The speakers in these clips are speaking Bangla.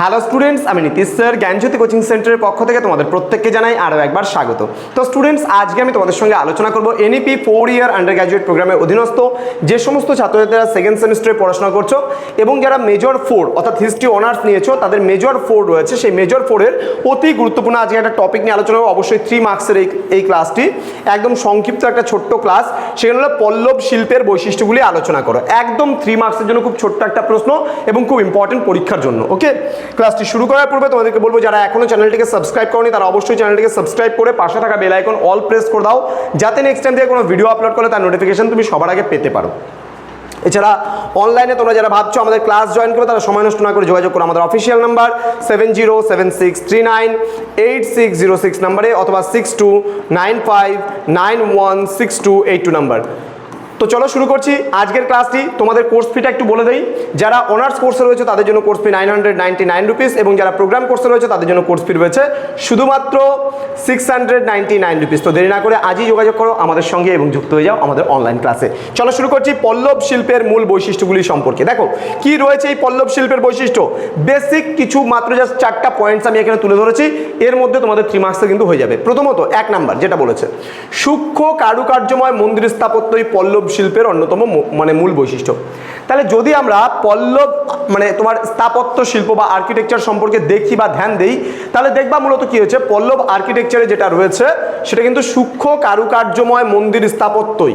হ্যালো স্টুডেন্টস আমি নীতিশ স্যার জ্ঞানজ্যোতি কোচিং সেন্টারের পক্ষ থেকে তোমাদের প্রত্যেককে জানাই আরও একবার স্বাগত। তো স্টুডেন্টস আজকে আমি তোমাদের সঙ্গে আলোচনা করব NEP four year undergraduate প্রোগ্রামের অধীনস্থ যে সমস্ত ছাত্রছাত্রীরা সেকেন্ড সেমিস্টারে পড়াশোনা করছ এবং যারা মেজর ফোর অর্থাৎ হিস্ট্রি অনার্স নিয়েছো, তাদের মেজর ফোর রয়েছে। সেই মেজর ফোরের অতি গুরুত্বপূর্ণ আজকে একটা টপিক নিয়ে আলোচনা করব, অবশ্যই থ্রি মার্কসের এই এই ক্লাসটি একদম সংক্ষিপ্ত একটা ছোট্ট ক্লাস সেখানে হলো পল্লব শিল্পের বৈশিষ্ট্যগুলি আলোচনা করো। একদম থ্রি মার্কসের জন্য খুব ছোট্ট একটা প্রশ্ন এবং খুব ইম্পর্টেন্ট পরীক্ষার জন্য ওকে ক্লাসটি শুরু করার পূর্বে তোমাদেরকে বলব, যারা এখনও চ্যানেলটিকে সাবস্ক্রাইব করনি, তারা অবশ্যই চ্যানেলটিকে সাবস্ক্রাইব করে পাশে থাকা বেল আইকন অল প্রেস করে দাও, যাতে নেক্সট টাইম থেকে কোনো ভিডিও আপলোড করলে তার নোটিফিকেশন তুমি সবার আগে পেতে পারো। এছাড়া অনলাইনে তোমরা যারা ভাবছ আমাদের ক্লাস জয়েন করে তারা সময় নষ্ট না করে যোগাযোগ করো আমাদের official number seven zero seven six three nine eight six zero six নাম্বারে অথবা six two nine five nine one six two eight two number তো চলো শুরু করছি। আজকের ক্লাসটি তোমাদের কোর্স ফিটা একটু বলে দেই। যারা অনার্স কোর্সে রয়েছে, তাদের জন্য course fee nine hundred ninety nine rupees এবং যারা প্রোগ্রাম কোর্সে রয়েছে, তাদের জন্য কোর্স ফি রয়েছে শুধুমাত্র six hundred ninety nine rupees তো দেরি না করে আজই যোগাযোগ করো আমাদের সঙ্গে এবং যুক্ত হয়ে যাও আমাদের অনলাইন ক্লাসে চলো শুরু করছি পল্লব শিল্পের মূল বৈশিষ্ট্যগুলি সম্পর্কে। দেখো, কি রয়েছে এই পল্লব শিল্পের বৈশিষ্ট্য? বেসিক কিছু মাত্র জাস্ট চারটা পয়েন্টস আমি এখানে তুলে ধরেছি। এর মধ্যে তোমাদের থ্রি মার্কসে কিন্তু হয়ে যাবে। প্রথমত, এক নাম্বার যেটা বলেছে, সূক্ষ্ম কারুকার্যময় মন্দির স্থাপত্যই পল্লব শিল্পের অন্যতম মানে মূল বৈশিষ্ট্য। তাহলে যদি আমরা পল্লব মানে তোমার স্থাপত্য শিল্প বা আর্কিটেকচার সম্পর্কে দেখি বা ধ্যান দেই, তাহলে দেখবা মূলত কি হয়েছে? পল্লব আর্কিটেকচারে যেটা রয়েছে, সেটা কিন্তু সূক্ষ্ম কারুকার্যময় মন্দির স্থাপত্যই।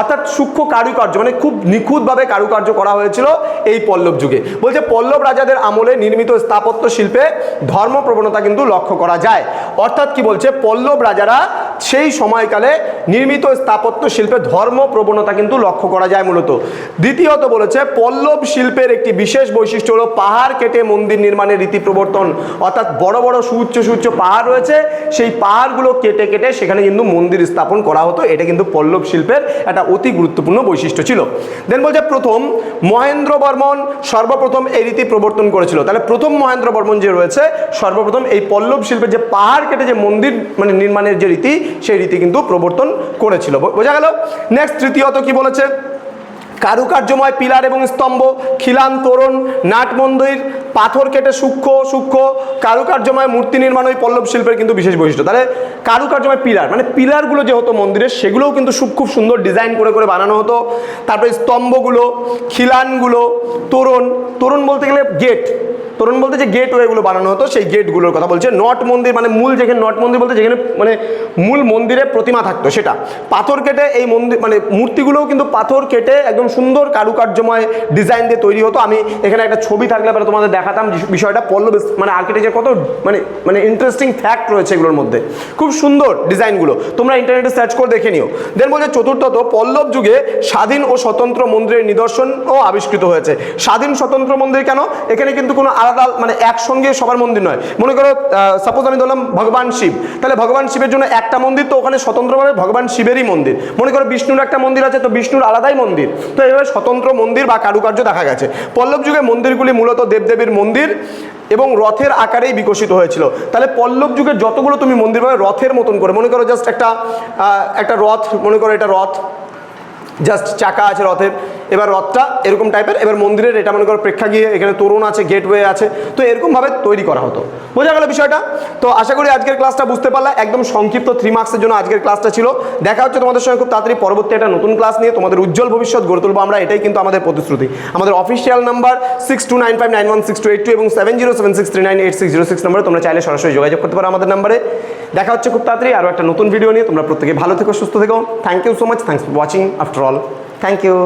অর্থাৎ সূক্ষ্ম কারুকার্য মানে খুব নিখুঁতভাবে কারুকার্য করা হয়েছিল এই পল্লব যুগে। বলছে পল্লব রাজাদের আমলে নির্মিত স্থাপত্য শিল্পে ধর্ম প্রবণতা কিন্তু লক্ষ্য করা যায়। অর্থাৎ কি বলছে? পল্লব রাজারা সেই সময়কালে নির্মিত স্থাপত্য শিল্পে ধর্ম প্রবণতা কিন্তু লক্ষ্য করা যায় মূলত। দ্বিতীয়ত বলেছে, পল্লব শিল্পের একটি বিশেষ বৈশিষ্ট্য হলো পাহাড় কেটে মন্দির নির্মাণের রীতি প্রবর্তন। অর্থাৎ বড় বড় সুউচ্চ সুউচ্চ পাহাড় রয়েছে, সেই পাহাড়গুলো কেটে কেটে সেখানে কিন্তু মন্দির স্থাপন করা হতো। এটা কিন্তু পল্লব শিল্পের একটা অতি গুরুত্বপূর্ণ বৈশিষ্ট্য ছিল। দেন বলছে, প্রথম মহেন্দ্র বর্মন সর্বপ্রথম এই রীতি প্রবর্তন করেছিল। তাহলে প্রথম মহেন্দ্র বর্মন যে রয়েছে, সর্বপ্রথম এই পল্লব শিল্পের যে পাহাড় কেটে যে মন্দির মানে নির্মাণের যে রীতি সেই রীতি কিন্তু প্রবর্তন করেছিল। বোঝা গেল? নেক্সট তৃতীয়ত কি বলেছে? কারুকার্যময় পিলার এবং স্তম্ভ, খিলান, তোরণ, নাট মন্দির, পাথর কেটে সূক্ষ্ম সূক্ষ্ম, কারুকার্যময় মূর্তি নির্মাণ ওই পল্লব শিল্পের কিন্তু বিশেষ বৈশিষ্ট্য। তাহলে কারুকার্যময় পিলার মানে পিলারগুলো যে হতো মন্দিরের সেগুলোও কিন্তু খুব সুন্দর ডিজাইন করে করে বানানো হতো। তারপরে স্তম্ভগুলো, খিলানগুলো, তোরণ তোরণ বলতে গেলে গেট তোরণ বলতে যে গেট ওয়েগুলো বানানো হতো, সেই গেটগুলোর কথা বলছে। নট মন্দির মানে মূল যেখানে, নট মন্দির বলতে যেখানে মানে মূল মন্দিরে প্রতিমা থাকতো সেটা। পাথর কেটে এই মন্দির মানে মূর্তিগুলোও কিন্তু পাথর কেটে একদম সুন্দর কারুকার্যময় ডিজাইন দিয়ে তৈরি হতো। আমি এখানে একটা ছবি থাকলে পরে তোমাদের দেখাতাম বিষয়টা, পল্লব মানে আর্কিটেকচার কত মানে মানে ইন্টারেস্টিং ফ্যাক্ট রয়েছে এগুলোর মধ্যে। খুব সুন্দর ডিজাইনগুলো তোমরা ইন্টারনেটে সার্চ করে দেখে নিও। দেন বলছে চতুর্থত পল্লব যুগে স্বাধীন ও স্বতন্ত্র মন্দিরের নিদর্শনও আবিষ্কৃত হয়েছে। স্বাধীন স্বতন্ত্র মন্দির কেন? এখানে কিন্তু কোনো আলাদা মানে একসঙ্গে সবার মন্দির নয়। মনে করো সাপোজ আমি ধরলাম ভগবান শিব, তাহলে ভগবান শিবের জন্য একটা মন্দির, তো ওখানে স্বতন্ত্রভাবে ভগবান শিবেরই মন্দির। মনে করো বিষ্ণুর একটা মন্দির আছে, তো বিষ্ণুর আলাদাই মন্দির। তো এইভাবে স্বতন্ত্র মন্দির বা কারুকার্য দেখা গেছে। পল্লব যুগে মন্দিরগুলি মূলত দেবদেবীর মন্দির এবং রথের আকারেই বিকশিত হয়েছিল। তাহলে পল্লব যুগে যতগুলো তুমি মন্দির পাবে, রথের মতন করে। মনে করো জাস্ট একটা একটা রথ, মনে করো এটা রথ জাস্ট চাকা আছে রথের। এবার রথটা এরকম টাইপের এবার মন্দিরের, এটা মনে করো প্রেক্ষা গিয়ে এখানে তরুণ আছে গেটওয়ে আছে, তো এরকমভাবে তৈরি করা হতো। বোঝা গেল বিষয়টা? তো আশা করি আজকের ক্লাসটা বুঝতে পারলে, একদম সংক্ষিপ্ত থ্রি মার্কসের জন্য আজকের ক্লাসটা ছিল। দেখা হচ্ছে তোমাদের সঙ্গে খুব তাড়াতাড়ি পরবর্তী একটা নতুন ক্লাস নিয়ে। তোমাদের উজ্জ্বল ভবিষ্যৎ গড়ে তুলবো আমরা, এটাই কিন্তু আমাদের প্রতিশ্রুতি। আমাদের official number six two nine five nine one six two eight two এবং seven zero seven six three nine eight six zero six নম্বরে তোমরা চাইলে সরাসরি যোগাযোগ করতে পারো আমাদের নাম্বারে দেখা হচ্ছে খুব তাড়াতাড়ি আরও একটা নতুন ভিডিও নিয়ে। তোমরা প্রত্যেকে ভালো থেকো, সুস্থ থেকো। Thank you so much thanks for watching after all thank you